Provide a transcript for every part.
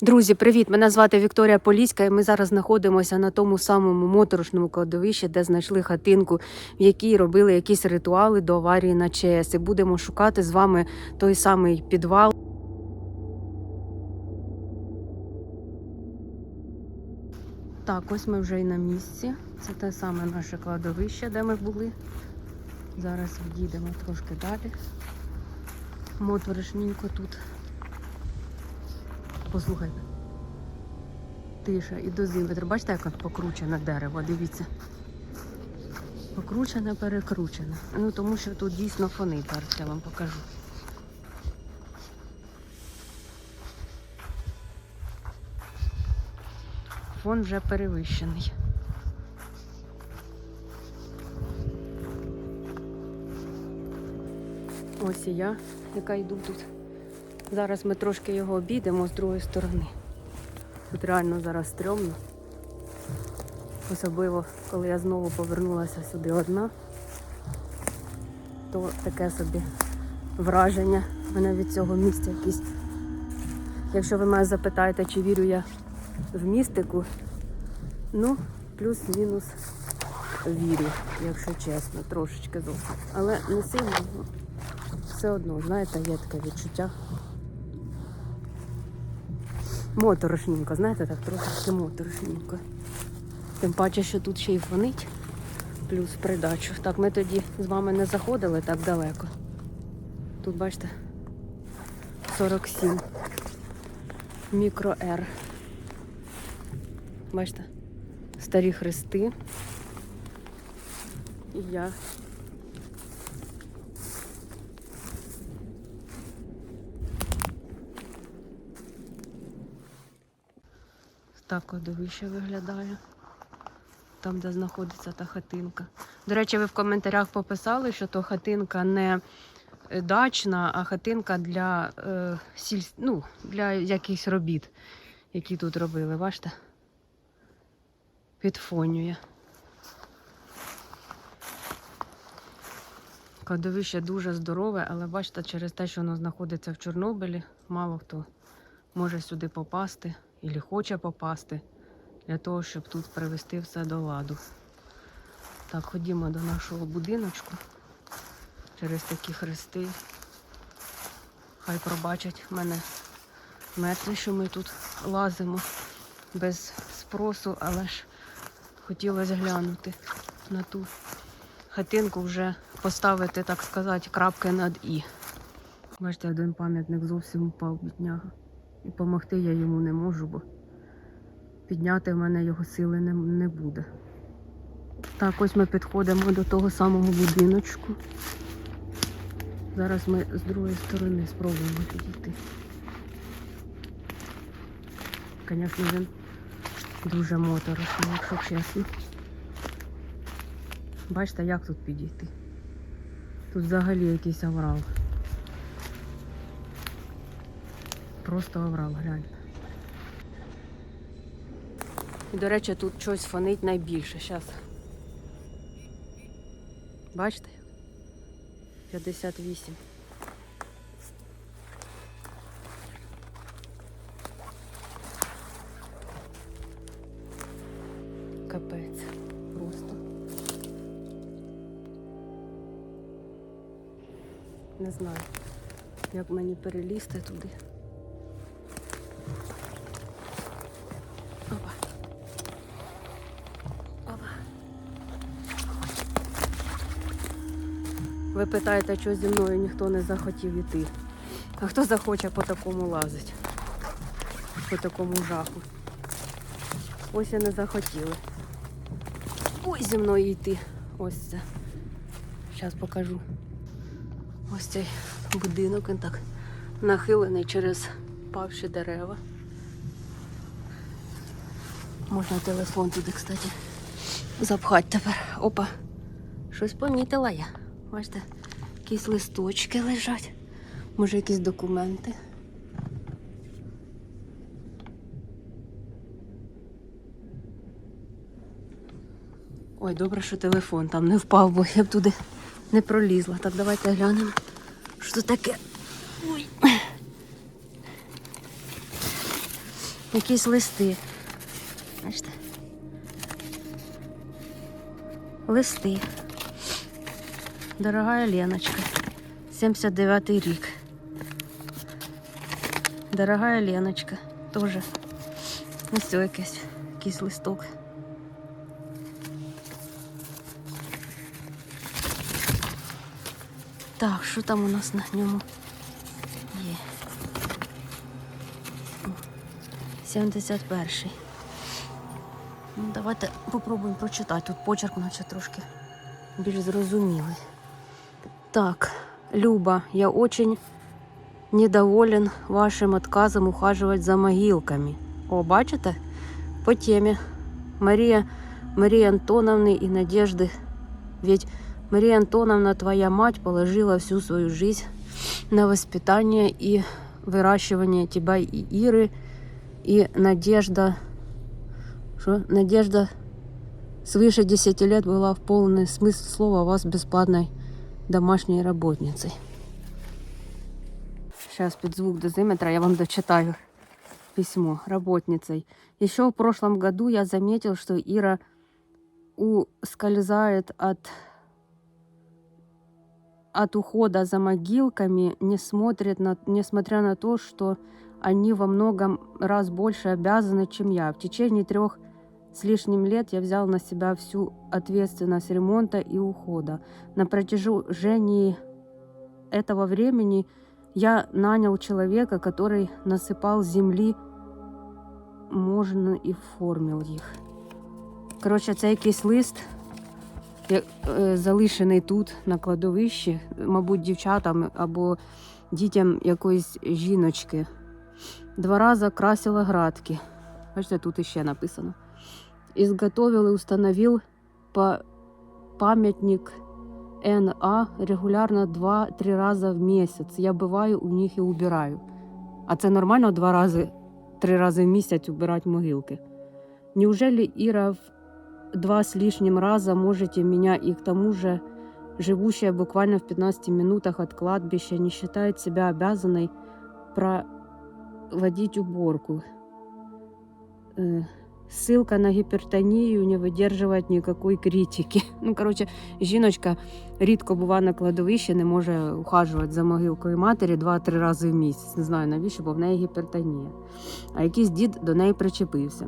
Друзі, привіт! Мене звати Вікторія Поліська, і ми зараз знаходимося на тому самому моторошному кладовищі, де знайшли хатинку, в якій робили якісь ритуали до аварії на ЧАЕС. І будемо шукати з вами той самий підвал. Так, ось ми вже і на місці. Це те саме наше кладовище, де ми були. Зараз відійдемо трошки далі. Моторошненько тут. Послухайте. Тиша і дозиметр. Бачите, як покручене дерево, дивіться. Покручене, перекручене. Ну тому що тут дійсно зараз я вам покажу. Фон вже перевищений. Ось і я, яка йду тут. Зараз ми трошки його обійдемо з другої сторони. Тут реально зараз стрьомно. Особливо, коли я знову повернулася сюди одна, то таке собі враження мене від цього місця якісь. Якщо ви мене запитаєте, чи вірю я в містику, ну, плюс-мінус вірю, якщо чесно, трошечки зовсім. Але не сильно, все одно, знаєте, є таке відчуття. Моторошненько, знаєте, так трошечки моторошненько. Тим паче, що тут ще й фонить, плюс придачу. Так, ми тоді з вами не заходили так далеко. Тут, бачите, 47. Мікро Р. Бачите? Старі хрести. І я. Так кладовище виглядає. Там, де знаходиться та хатинка. До речі, ви в коментарях пописали, що то хатинка не е, дачна, а хатинка для, е, сіль... ну, для якихось робіт, які тут робили. Бачите? Підфонює. Кладовище дуже здорове, але бачите, через те, що воно знаходиться в Чорнобилі, мало хто може сюди попасти і хоче попасти для того, щоб тут привести все до ладу. Так, ходімо до нашого будиночку через такі хрести. Хай пробачать мене мертві, що ми тут лазимо без спросу, але ж хотілося глянути на ту хатинку вже поставити, так сказати, крапки над І. Бачите, один пам'ятник зовсім упав бідняга. І допомогти я йому не можу, бо підняти в мене його сили не, не буде. Так, ось ми підходимо до того самого будиночку. Зараз ми з другої сторони спробуємо підійти. Звісно, він дуже моторошний, якщо чесно. Бачите, як тут підійти? Тут взагалі якийсь аврал. Просто аврал, гляньте. І, до речі, тут щось фонить найбільше. Зараз. Бачите? 58. Капець. Просто. Не знаю, як мені перелізти туди. Питаєте, що зі мною ніхто не захотів іти. А хто захоче по такому лазить? По такому жаху. Ось і не захотіли. Ой, зі мною йти. Ось це. Зараз покажу. Ось цей будинок, він так нахилений через павші дерева. Можна телефон туди, кстати, запхати тепер. Опа. Щось помітила я. Бачите, якісь листочки лежать. Може, якісь документи. Ой, добре, що телефон там не впав, бо я б туди не пролізла. Так, давайте глянемо. Що таке? Ой. Якісь листи. Бачите? Листи. Дорогая Леночка. 79 й рік. Дорогая Леночка. Тоже. Ось якийсь, якийсь листок. Так, що там у нас на ньому є? 71. Ну, давайте попробуємо прочитати. Тут почерк наче трошки більш зрозумілий. Так, Люба, я очень недоволен вашим отказом ухаживать за могилками. О, бачите? По теме. Мария, Марии Антоновны и Надежды. Ведь Мария Антоновна, твоя мать, положила всю свою жизнь на воспитание и выращивание тебя и Иры. И Надежда... Что? Надежда свыше 10 лет была в полный смысл слова вас бесплатной домашней работницей. Сейчас под звук дозиметра я вам дочитаю письмо работницей. Еще в прошлом году я заметил, что Ира ускользает от от ухода за могилками, не смотрит на, несмотря на то, что они во многом раз больше обязаны, чем я. В течение трех с лишним лет я взял на себя всю ответственность ремонта и ухода. На протяжении этого времени я нанял человека, который насыпал земли, можно и формил їх. Коротше, це якийсь лист, я- е, залишений тут на кладовищі, мабуть, дівчатам або дітям якоїсь жіночки. Два рази красила градки. Бачите, тут іще написано. Изготовил и установил па- памятник НА регулярно 2-3 рази в місяць. Я бываю у них і убираю. А це нормально два рази, три рази в місяць убирати могилки? Неужели Ира в два с лишним раза можете меня и к тому же живущая буквально в 15 минутах от кладбища не считает себя обязанной проводить уборку? Э, Ссылка на гіпертонію не видержує ніякої критики. Ну, коротше, жіночка рідко бува на кладовищі, не може ухажувати за могилкою матері 2-3 рази в місяць. Не знаю навіщо, бо в неї гіпертонія. А якийсь дід до неї причепився.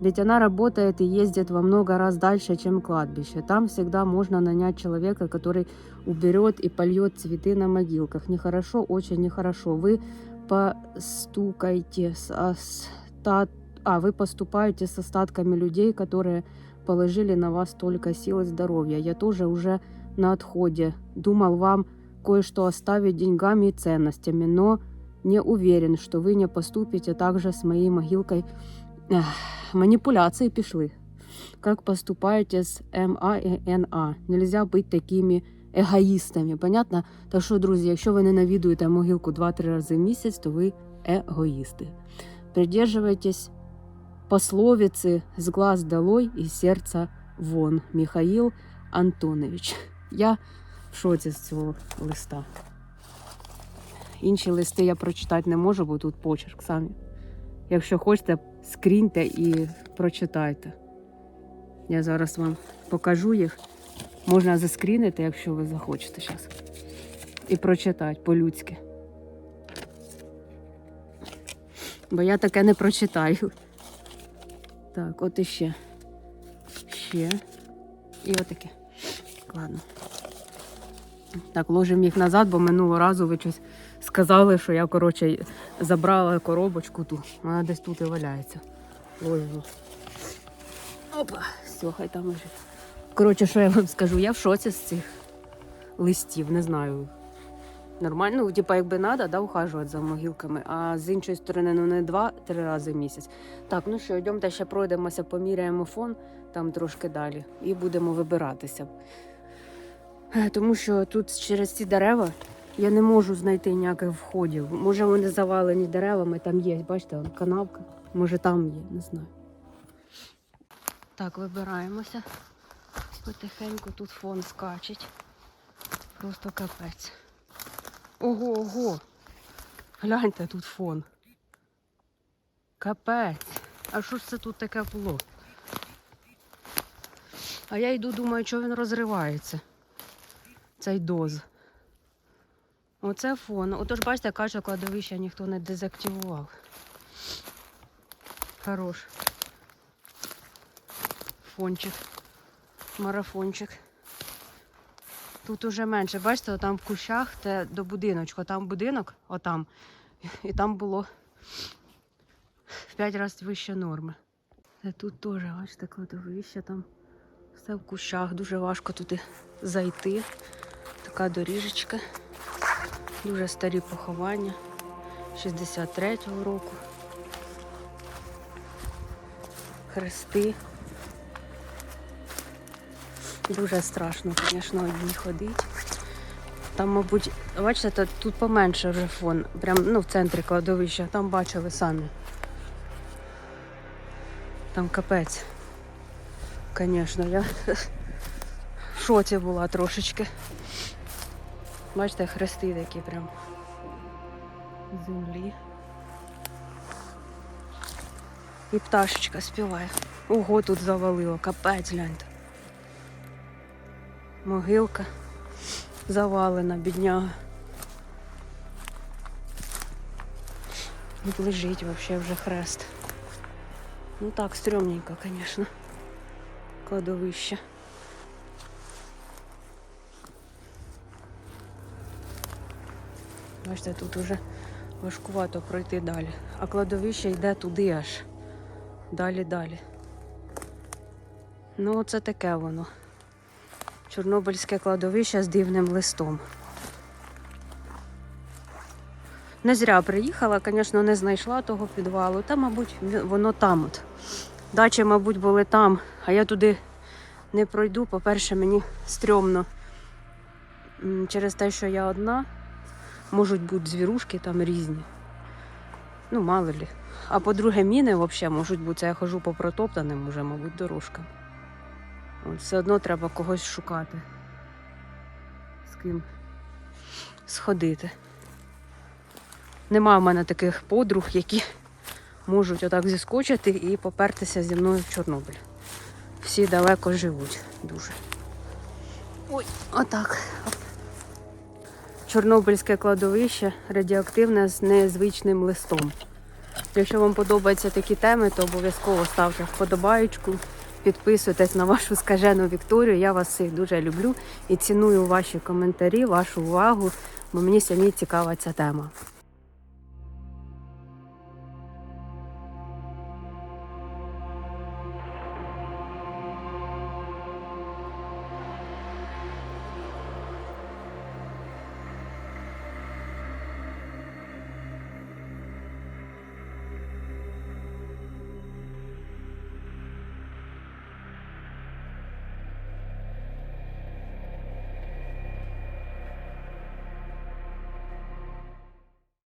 Ведь она работает и ездит во много раз дальше, чем кладбище. Там всегда можно нанять человека, который уберет и польет цветы на могилках. Нехорошо, очень нехорошо. Вы постукайте с остат... а, вы поступаете с остатками людей, которые положили на вас столько сил и здоровья. Я тоже уже на отходе. Думал вам кое-что оставить деньгами и ценностями, но не уверен, что вы не поступите так же с моей могилкой. Эх, манипуляции пішли. Как поступаете с МА и НА? Нельзя быть такими егоїстами, понятно? Так що, друзі, якщо ви не навідуєте могилку 2-3 рази в місяць, то ви егоїсти. Придерживайтесь пословицы «С глаз долой и сердца вон» Михаил Антонович. Я в шоці з цього листа. Інші листи я прочитати не можу, бо тут почерк самі. Якщо хочете, скріньте і прочитайте. Я зараз вам покажу їх. Можна заскрінити, якщо ви захочете зараз. І прочитати по-людськи. Бо я таке не прочитаю. Так, от іще. Ще. І отаке. Ладно. Так, ложимо їх назад, бо минулого разу ви щось сказали, що я, коротше, забрала коробочку ту. Вона десь тут і валяється. Ложу. Опа, все, хай там лежить. Коротше, що я вам скажу, я в шоці з цих листів, не знаю. Нормально, ну, типа, якби треба, да, ухажувати за могилками, а з іншої сторони, ну не два-три рази в місяць. Так, ну що, йдемте ще пройдемося, поміряємо фон там трошки далі і будемо вибиратися. Е, Тому що тут через ці дерева я не можу знайти ніяких входів. Може, вони завалені деревами, там є, бачите, канавка. Може там є, не знаю. Так, вибираємося. Потихеньку тут фон скачить. Просто капець. Ого, ого. Гляньте тут фон. Капець. А що ж це тут таке було? А я йду, думаю, що він розривається. Цей доз. Оце фон. Отож, бачите, каже, кладовище ніхто не дезактивував. Хорош. Фончик. Марафончик. Тут уже менше. Бачите, там в кущах це до будиночку. Там будинок, отам. І там було в 5 разів вище норми. Це тут теж, бачите, кладовище там. Все в кущах, дуже важко туди зайти. Така доріжечка. Дуже старі поховання 63-го року. Хрести. Дуже страшно, звісно, одній ходити. Там, мабуть, бачите, тут поменше вже фон. Прям ну, в центрі кладовища. Там бачили самі. Там капець. Звісно, я в шоці була трошечки. Бачите, хрести такі прям землі. І пташечка співає. Ого, тут завалило, капець гляньте. Могилка завалена, бідняга. Тут лежить вообще вже хрест. Ну так, стрёмненько, конечно. Кладовище. Бачите, тут уже важкувато пройти далі. А кладовище йде туди аж. Далі, далі. Ну, оце таке воно. Чорнобильське кладовище з дивним листом. Не зря приїхала, звісно, не знайшла того підвалу. Та, мабуть, воно там от. Дачі, мабуть, були там, а я туди не пройду. По-перше, мені стрьомно через те, що я одна. Можуть бути звірушки там різні. Ну, мало лі. А по-друге, міни взагалі можуть бути. Я хожу по протоптаним уже, мабуть, дорожкам. Все одно треба когось шукати. З ким сходити. Нема в мене таких подруг, які можуть отак зіскочити і попертися зі мною в Чорнобиль. Всі далеко живуть дуже. Ой, отак. Чорнобильське кладовище радіоактивне з незвичним листом. Якщо вам подобаються такі теми, то обов'язково ставте вподобаєчку, підписуйтесь на вашу скажену Вікторію. Я вас всіх дуже люблю і ціную ваші коментарі, вашу увагу, бо мені самі цікава ця тема.